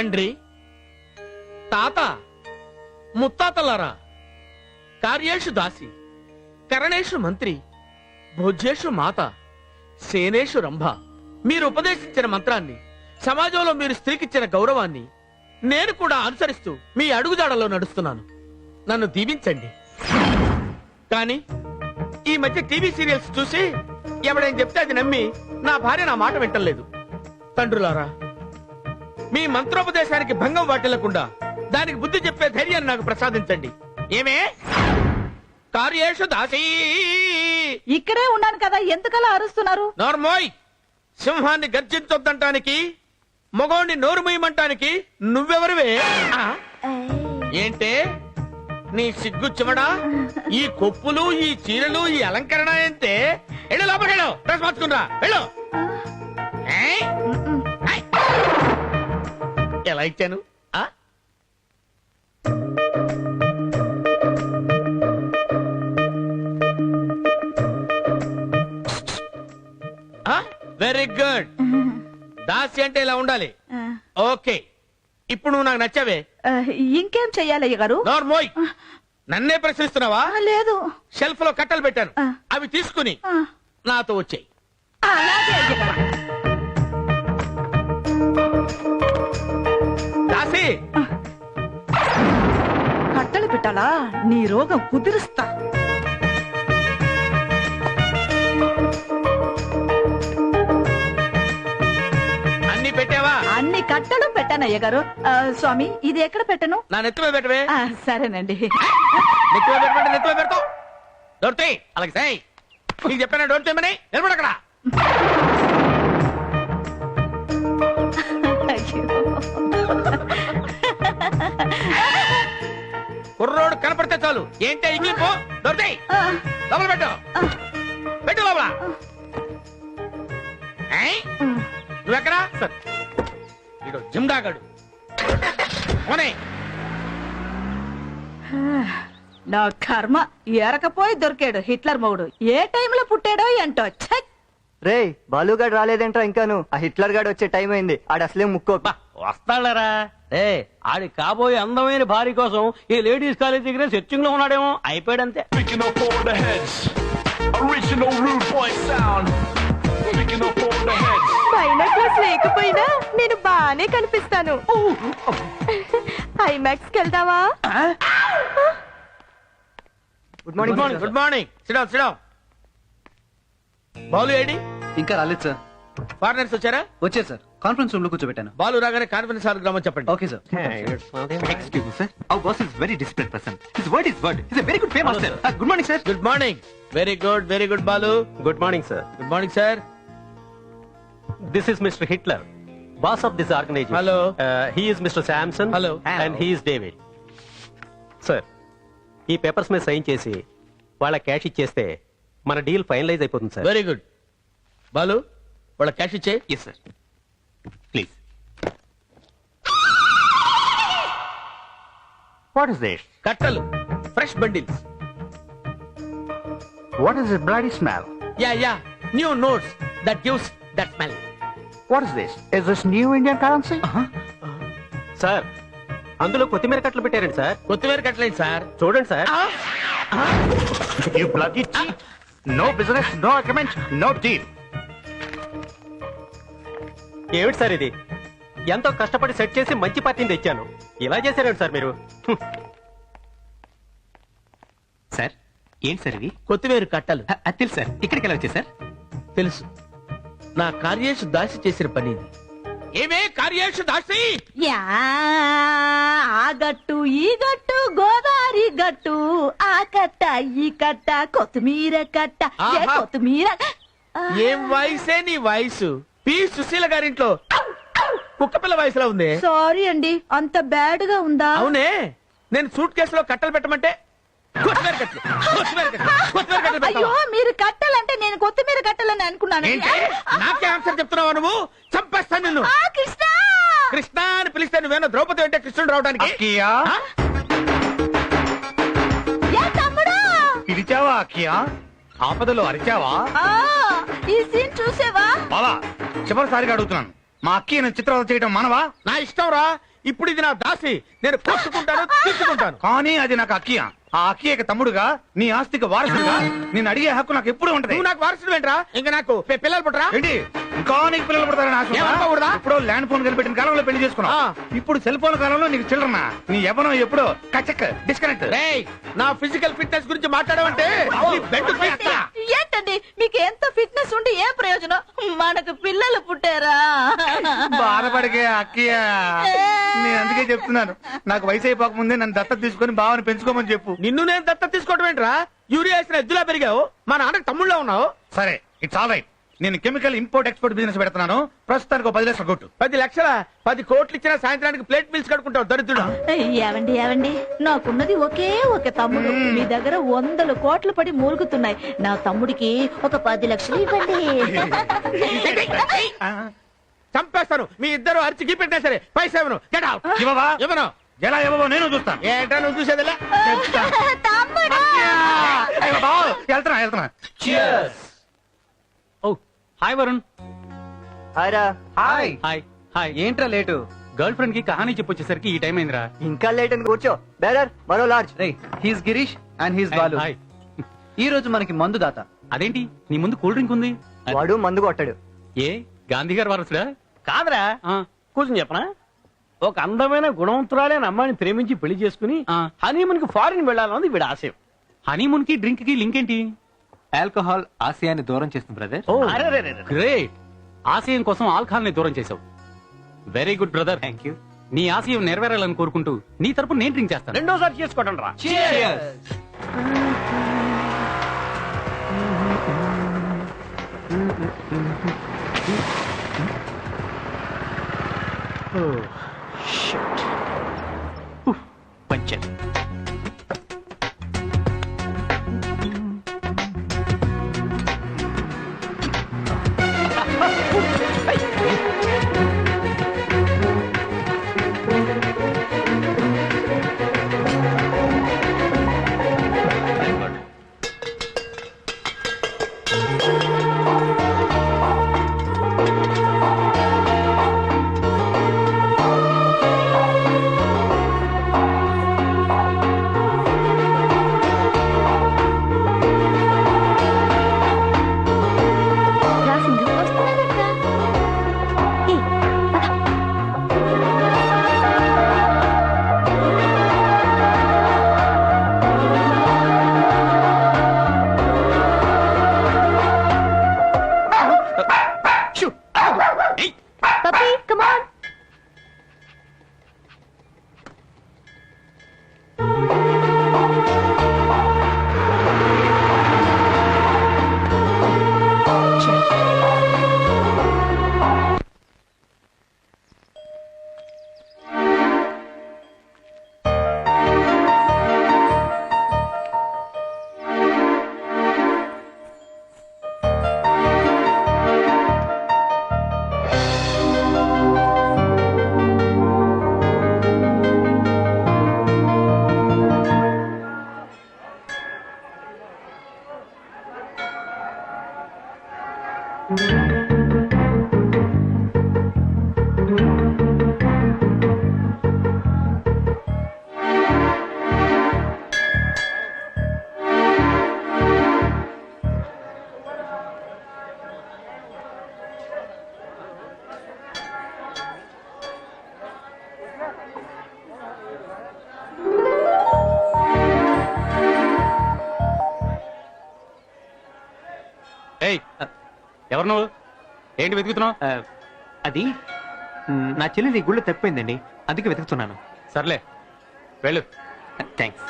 తండ్రి తాత ముత్తాతలారా కార్యేషు దాసి కరణేషు మంత్రి భోజ్యేషు మాత సేనేషు రంభ. మీరు ఉపదేశించిన మంత్రాన్ని సమాజంలో మీరు స్త్రీకిచ్చిన గౌరవాన్ని నేను కూడా అనుసరిస్తూ మీ అడుగుజాడలో నడుస్తున్నాను. నన్ను దీవించండి. కానీ ఈ మధ్య టీవీ సీరియల్స్ చూసి ఎవడని చెప్తే అది నమ్మి నా భార్య నా మాట వింటలేదు. తండ్రులారా మీ మంత్రోపదేశానికి భంగం వాటిల్లకుండా దానికి బుద్ధి చెప్పే ధైర్యాన్ని నాకు ప్రసాదించండి. ఏమే? కార్యేషు దాసీ! ఇక్కడే ఉన్నాను కదా ఎందుకలా అరుస్తున్నారు? నోర్మోయ్! సింహాన్ని గర్జించొద్దంటానికి మగోణ్ణి నోరు మూయమంటానికి నువ్వెవరివే? ఆ? ఏంటే? నీ సిగ్గు చివడా ఈ కొప్పులు ఈ చీరలు ఈ అలంకరణ ఏంటే? వెళ్ళు లోపలికి వెళ్ళు డ్రెస్ వెళ్ళు? ఏయ్. ఎలా ఇచ్చాను? ఆ? వెరీ గుడ్ దాసి అంటే ఇలా ఉండాలి. ఓకే. ఇప్పుడు నువ్వు నాకు నచ్చావే? ఇంకేం చెయ్యాలయ్య గారు నోర్మోయ్ నన్నే ప్రశ్నిస్తున్నావా? లేదు. షెల్ఫ్లో కట్టలు పెట్టాను. అవి తీసుకుని నాతో వచ్చాయి. అలాగే పెట్టాలా నీ రోగం కుదిరుస్తా. అన్ని పెట్టావా? అన్ని కట్టలు పెట్టాను అయ్యగారు. ఆ, స్వామి ఇది ఎక్కడ పెట్టను? నా నెత్తిమే పెట్టవే. ఆ, సరేనండి. నెత్తిమే పెట్టమంటే నెత్తిమే పెడతావు దొరుకుతాయి అలాగే సాయి. నీకు చెప్పాను డోర్ చేయమని నిలబడు అక్కడ. కుర్రోడు కనపడితే చాలు. ఏంటి ఇంగ్లీ పో దొరుకుతాయి ఆ, లోపల పెట్టు. పెట్టు లోపల. నువ్వెక్కడా? సార్. ఇడు జిమ్డాగాడు పోనీ. నా కర్మ ఎరకపోయి దొరికాడు హిట్లర్ మొగుడు. ఏ టైంలో పుట్టాడో ఏంటో? ఛక్! రే బాలుగాడు రాలేదంట్రా ఇంకాను. ఆ హిట్లర్ గాడు వచ్చే టైం అయింది. ఆడు అసలే ముక్కో వస్తాడరా ఏ ఆడి కాబోయే అందమైన భార్య కోసం ఈ లేడీస్ కాలేజ్ దగ్గర సెర్చింగ్లో ఉన్నాడేమో. అయిపోయాడంతే. లేకపోయినా నేను బానే కనిపిస్తాను. IMAX వెళ్దావా good good morning morning good morning sit down sit down Balu AD? ఇంకా రాలేదు సార్ ఫారినర్స్ వచ్చారా? వచ్చారు సార్ కాన్ఫరెన్స్ రూమ్లో కూర్చోబెట్టాను బాలు రాగానే కాన్ఫిడెన్స్ హాల్ గ్రామం చెప్పండి okay sir me, sir. Our boss is very disciplined person. His word is word. He's a very good famous sir. Uh, good morning, sir. Good morning very good very good Balu good morning sir good morning sir this is mister Hitler boss of this organisation Hello. He is mister Samson Hello. And he is David sir ఈ papers మీద sign చేసి వాళ్ళ cash ఇచ్చేస్తే మన deal finalise అయిపోతుంది sir very good Balu వాళ్ళ cash ఇచ్చే Yes, sir. What is this? కట్టలు fresh bundles What is this bloody smell? Yeah yeah new notes that gives that smell What is this? Is this new Indian currency? Sir అందులో కొత్తిమీర కట్టలు పెట్టారండి sir కొత్తిమీర కట్టలేదు sir చూడండి sir You bloody cheat. No business, no agreement, no deal. ఏమిటి sir ఇది ఎంతో కష్టపడి సెట్ చేసి మంచి పార్టీని తెచ్చాను ఇలా చేశారండి సార్ మీరు. సార్ ఏంటి సార్ ఇవి? కొత్తిమీర కట్టలు. అది తెలుసు సార్. ఇక్కడికి ఎలా వచ్చాయి సార్? తెలుసు. నా కార్యేషు దాసి చేసిన పని ఇది. ఏమే కార్యేషు దాసి? యా ఆ గట్టు ఈ గట్టు గోదావరి గట్టు ఆ కట్ట ఈ కట్ట కొత్తిమీర కట్ట. ఏ ఆహా. కొత్తిమీర? ఆ, ఏం వయసే నీ వయసు? పి సుశీల గారింట్లో. కుక్కపిల్ల వయసులో ఉంది. సారీ అండి అంత బ్యాడ్గా ఉందా? అవునే నేను సూట్ కేసులో కట్టలు పెట్టమంటే అయ్యో? మీరు కట్టాలంటే నేను కొత్తిమీర కట్టాలని అనుకున్నాను నాకే ఆన్సర్ చెప్తున్నావా నువ్వు? చంపేస్తాను నిన్ను. ఆ, కృష్ణ! కృష్ణ అని పిలిస్తే నువ్వేనా ద్రౌపది అంటే కృష్ణుడు రావడానికి? పిలిచావా అక్కియా? ఆపదలో అరిచావా? ఆ, ఈ సీన్ చూసేవా? బావా చివరిసారిగా అడుగుతున్నాను. మా అక్కయ్యను చిత్రవద చేయడం మనవా? నా ఇష్టం రా. ఇప్పుడు ఇది నా దాసి. నేను కొట్టుకుంటాను తిట్టుకుంటాను కానీ అది నాకు అక్కయ్య ఆ అక్కయ్యకి తమ్ముడుగా నీ ఆస్తికి వారసుడుగా నేను అడిగే హక్కు నాకు ఎప్పుడు ఉంటది. నువ్వు నాకు వారసుడు ఏంట్రా? ఇంకా నాకు పి- పిల్లలు పుట్టరా? ఏంటి? ఇంకా నీకు పిల్లలు పుడతారని ఆశ ఉందా? ఏమనుకోకూడదా? ఇప్పుడు ల్యాండ్ ఫోన్ కనిపెట్టిన కాలంలో పెళ్ళి చేసుకున్నావు. ఆ. ఇప్పుడు సెల్ ఫోన్ కాలంలో నీకు చిల్లరనా నీ. ఎవనో ఎప్పుడో కచక్ డిస్కనెక్ట్. రేయ్ నా ఫిజికల్ ఫిట్నెస్ గురించి మాట్లాడమంటే నీ బెడ్ పైస్తా. ఏంటండి? మీకు ఎంత ఫిట్నెస్ ఉండి ఏ ప్రయోజనం? మనకు పిల్లలు పుట్టారా? బాధపడికే అక్కయ్య. నేను అందుకే చెప్తున్నాను. నాకు వయసు అయిపోకముందే నన్ను దత్తత తీసుకొని బావని పెంచుకోమని చెప్పు. నిన్ను నేను దత్త తీసుకోవడం ఏంట్రా? యూరియా వేసిన ఎద్దులా పెరిగావు? మా నాన్నకి తమ్ముళ్ళ ఉన్నావు? సరే ఇట్స్ ఆల్ రైట్ నేను కెమికల్ ఇంపోర్ట్ ఎక్స్పోర్ట్ బిజినెస్ పెడుతున్నాను. ప్రస్తుతానికి ఒక పది లక్షలు కొట్టు. పది లక్షల? పది కోట్లు ఇచ్చిన సాయంత్రానికి ప్లేట్ బిల్స్ కడుకుంటావు దరిద్రుడు. ఏవండి ఏవండి? నాకున్నది ఒకే ఒక తమ్ముడు. మీ దగ్గర వందల కోట్లు పడి మూలుగుతున్నాయి. నా తమ్ముడికి ఒక పది లక్షలు ఇవ్వండి. చంపేస్తాను. మీ ఇద్దరు అరిచి గీపెట్టినా సరే పైసా ఇవ్వను. గెట్ అవుట్ ఇవ్వవా? ఇవ్వను. ఎలా ఇవ్వవో నేను చూస్తాను ఏంటా నువ్వు చూసేదిలా? చెప్తా. తమ్ముడు! అయ్యో బావ, వెళ్తున్నా వెళ్తున్నా. ఓ hi Varun. Hi hi. Hi. ఏంట్రా లేటు? గర్ల్ ఫ్రెండ్కి కహానీ చెప్పొచ్చేసరికి ఈ టైం అయిందిరా. ఇంకా లేట్ అని కూర్చో? బేరర్ మరో large ray he's Girish and he's Balu. Hi ఈ రోజు మనకి మందు దాత. అదేంటి? నీ ముందు కూల్ డ్రింక్ ఉంది? వాడు మందు కొట్టాడు. ఏ? గాంధీ గారు వారసుడా? కాదురా. ఆ, కూర్చొని చెప్పనా? ఒక అందమైన గుణవంతురాలైన అమ్మాయిని ప్రేమించి పెళ్ళి చేసుకుని ఆ. హనీమూన్కి ఫారిన్ వెళ్ళాలన్నది వీడి ఆశయం. హనీమూన్కి డ్రింక్కి లింక్ ఏంటి ఆల్కహాల్ ఆశయాన్ని దూరం చేస్తుంది బ్రదర్. గ్రేట్. ఆశయం కోసం ఆల్కహాల్ని దూరం చేసావు very good brother. Thank you. నీ ఆశయం నెరవేరాలని కోరుకుంటూ నీ తరపు నేను డ్రింక్ చేస్తాను. రెండోసారి చేసుకోవడం రా పంచర్ ఎవరు నువ్వు? ఏంటి వెతుకుతున్నావు? అది మ్, నా చెల్లి నీ గుళ్ళు తప్పిపోయిందండి. అందుకే వెతుకుతున్నాను. సర్లే వెళ్ళు. థ్యాంక్స్